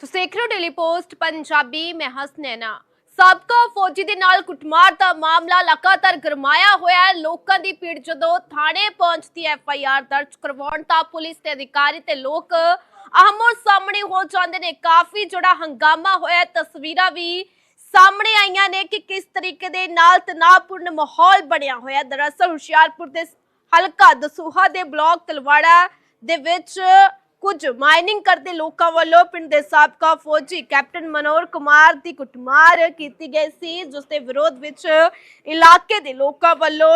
ਤੁਸੀਂ ਦੇਖ ਰਹੇ ਹੋ ਡੇਲੀ ਪੋਸਟ ਪੰਜਾਬੀ, ਮੈਂ ਹਸਨੈਨਾ ਸਾਬਕਾ ਫੌਜੀ ਦੇ ਨਾਲ ਕੁੱਟਮਾਰ ਦਾ ਮਾਮਲਾ ਲਗਾਤਾਰ ਗਰਮਾਇਆ ਹੋਇਆ ਹੈ। ਲੋਕਾਂ ਦੀ ਭੀੜ ਜਦੋਂ ਥਾਣੇ ਪਹੁੰਚਦੀ ਐਫ ਆਈ ਆਰ ਦਰਜ ਕਰਵਾਉਣ ਤਾਂ ਪੁਲਿਸ ਤੇ ਅਧਿਕਾਰੀ ਤੇ ਲੋਕ ਆਹਮੋ ਸਾਹਮਣੇ ਹੋ ਜਾਂਦੇ ਨੇ। ਕਾਫੀ ਜਿਹੜਾ ਹੰਗਾਮਾ ਹੋਇਆ ਤਸਵੀਰਾਂ ਵੀ ਸਾਹਮਣੇ ਆਈਆਂ ਨੇ ਕਿ ਕਿਸ ਤਰੀਕੇ ਦੇ ਨਾਲ ਤਣਾਅਪੂਰਨ ਮਾਹੌਲ ਬਣਿਆ ਹੋਇਆ ਦਰਅਸਲ ਹੁਸ਼ਿਆਰਪੁਰ ਦੇ ਹਲਕਾ ਦਸੂਹਾ ਦੇ ਬਲਾਕ ਤਲਵਾੜਾ ਦੇ ਵਿੱਚ ਕੁਝ ਮਾਈਨਿੰਗ ਕਰਦੇ ਲੋਕਾਂ ਵੱਲੋਂ ਪਿੰਡ ਦੇ ਸਾਬਕਾ ਫੌਜੀ ਕੈਪਟਨ ਮਨੋਹਰ ਕੁਮਾਰ ਦੀ ਕੁੱਟਮਾਰ ਕੀਤੀ ਗਈ ਸੀ, ਜਿਸ ਦੇ ਵਿਰੋਧ ਵਿੱਚ ਇਲਾਕੇ ਦੇ ਲੋਕਾਂ ਵੱਲੋਂ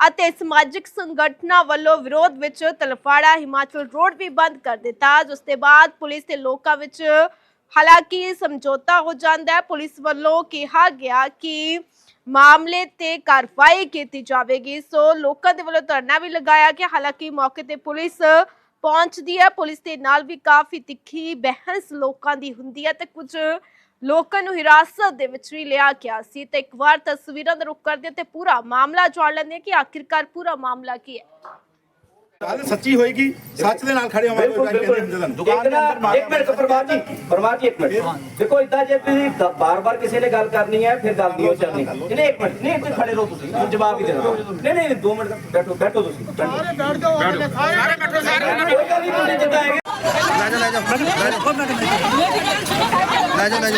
ਅਤੇ ਸਮਾਜਿਕ ਸੰਗਠਨਾਂ ਵੱਲੋਂ ਵਿਰੋਧ ਵਿੱਚ ਤਲਫਾੜਾ ਹਿਮਾਚਲ ਰੋਡ ਵੀ ਬੰਦ ਕਰ ਦਿੱਤਾ, ਜਿਸ ਦੇ ਬਾਅਦ ਪੁਲਿਸ ਤੇ ਲੋਕਾਂ ਵਿੱਚ ਹਾਲਾਂਕਿ ਸਮਝੌਤਾ ਹੋ ਜਾਂਦਾ ਹੈ। ਪੁਲਿਸ ਵੱਲੋਂ ਕਿਹਾ ਗਿਆ ਕਿ ਮਾਮਲੇ ਤੇ ਕਾਰਵਾਈ ਕੀਤੀ ਜਾਵੇਗੀ, ਸੋ ਲੋਕਾਂ ਦੇ ਵੱਲੋਂ ਧਰਨਾ ਵੀ ਲਗਾਇਆ ਗਿਆ। ਹਾਲਾਂਕਿ ਮੌਕੇ ਤੇ ਪੁਲਿਸ ਪਹੁੰਚਦੀ ਹੈ। ਪੁਲਿਸ ਦੇ ਨਾਲ ਵੀ ਕਾਫੀ ਤਿੱਖੀ ਬਹਿਸ ਲੋਕਾਂ ਦੀ ਹੁੰਦੀ ਹੈ ਤੇ ਕੁਝ ਲੋਕਾਂ ਨੂੰ ਹਿਰਾਸਤ ਦੇ ਵਿੱਚ ਵੀ ਲਿਆ ਗਿਆ ਸੀ। ਤੇ ਇੱਕ ਵਾਰ ਤਸਵੀਰਾਂ ਦਾ ਰੁਖ ਕਰਦੇ ਤੇ ਪੂਰਾ ਮਾਮਲਾ ਜਾਣ ਲੈਂਦੇ ਹਾਂ ਕਿ ਆਖਿਰਕਾਰ ਪੂਰਾ ਮਾਮਲਾ ਕੀ ਹੈ। ਗੱਲ ਸੱਚੀ ਹੋਏਗੀ ਸੱਚ ਦੇ ਨਾਲ ਖੜੇ ਹੋਵਾਂਗੇ ਦੁਕਾਨ ਦੇ ਅੰਦਰ ਮਾਰ ਇੱਕ ਮਿੰਟ ਪਰਵਾਰ ਜੀ ਪਰਵਾਰ ਜੀ ਇੱਕ ਮਿੰਟ। ਦੇਖੋ ਇਦਾਂ ਜੇ ਤੁਸੀਂ ਬਾਰ-ਬਾਰ ਕਿਸੇ ਨੇ ਗੱਲ ਕਰਨੀ ਹੈ ਫਿਰ ਗੱਲ ਨਹੀਂ ਹੋ ਚੱਲਣੀ ਨਹੀਂ। ਇੱਕ ਮਿੰਟ ਨਹੀਂ ਇੱਥੇ ਖੜੇ ਰਹੋ ਤੁਸੀਂ। ਜਵਾਬ ਹੀ ਦੇਣਾ ਨਹੀਂ ਨਹੀਂ 2 ਮਿੰਟ ਬੈਠੋ ਬੈਠੋ ਤੁਸੀਂ। ਸਾਰੇ ਬੈਠ ਜਾਓ ਸਾਰੇ ਬੈਠੋ ਸਾਰੇ ਕੋਈ ਗੱਲ ਨਹੀਂ ਤੁਸੀਂ ਜਿੱਦਾਂ ਆਏਗੇ ਲੈ ਜਾ ਲੈ ਜਾ ਲੈ ਜਾ ਲੈ ਜਾ।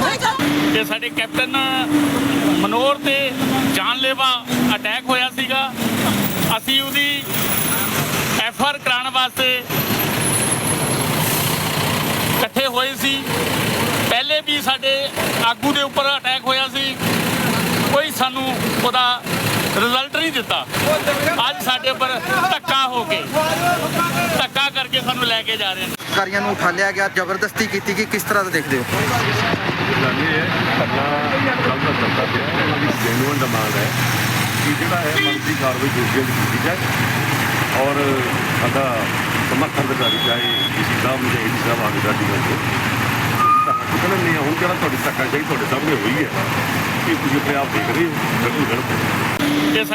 ਲੈ ਜਾ ਤੇ ਸਾਡੇ ਕੈਪਟਨ ਮਨੋਰ ਤੇ ਜਾਨਲੇਵਾ ਅਟੈਕ ਹੋਇਆ ਸੀਗਾ। ਅਸੀਂ ਉਹਦੀ ਐਫ ਆਰ ਕਰਾਉਣ ਵਾਸਤੇ ਇਕੱਠੇ ਹੋਏ ਸੀ। ਪਹਿਲੇ ਵੀ ਸਾਡੇ ਆਗੂ ਦੇ ਉੱਪਰ ਅਟੈਕ ਹੋਇਆ ਸੀ। ਕੋਈ ਸਾਨੂੰ ਉਹਦਾ ਰਿਜ਼ਲਟ ਨਹੀਂ ਦਿੱਤਾ। ਅੱਜ ਸਾਡੇ ਉੱਪਰ ਧੱਕਾ ਹੋ ਕੇ ਧੱਕਾ ਕਰਕੇ ਸਾਨੂੰ ਲੈ ਕੇ ਜਾ ਰਹੇ ਨੇ। ਕਾਰੀਆਂ ਨੂੰ ਉਠਾ ਲਿਆ ਗਿਆ ਜ਼ਬਰਦਸਤੀ ਕੀਤੀ ਗਈ। ਕਿਸ ਤਰ੍ਹਾਂ ਦਾ ਦੇਖਦੇ ਹੋ? ਇਹ ਹੈ। ਸਾਡਾ ਗੱਲ ਦਾ ਚੱਲਦਾ ਪਿਆ। ਹੈ ਉਹਨਾਂ ਦੀ ਡਿਮਾਂਡ ਹੈ ਕਿ ਜਿਹੜਾ ਹੈ ਮੰਤਰੀ ਕਾਰਵਾਈ ਦੋਸ਼ੀਆਂ ਦੀ ਕੀਤੀ ਜਾਏ ਔਰ ਸਾਡਾ ਸਮਰਥਨ ਅਧਿਕਾਰੀ ਚਾਹੇ ਡੀਸੀ ਸਾਹਿਬ ਨੂੰ ਜਾਂ ਏਡੀ ਸਾਹਿਬ ਆਗੇ ਸਾਡੀ ਗੱਲ ਤੋਂ ਤਾਂ ਹੱਕ ਨਹੀਂ ਹੁਣ ਜਿਹੜਾ ਤੁਹਾਡੀ ਧੱਕਾ ਚਾਹੀ ਤੁਹਾਡੇ ਸਾਹਮਣੇ ਹੋਈ ਹੈ ਕਿ ਤੁਸੀਂ ਆਪਣੇ ਆਪ ਦੇਖ ਰਹੇ ਹੋ, ਬਿਲਕੁਲ ਗਲਤ ਹੈ। ਤੇ ਸਾ-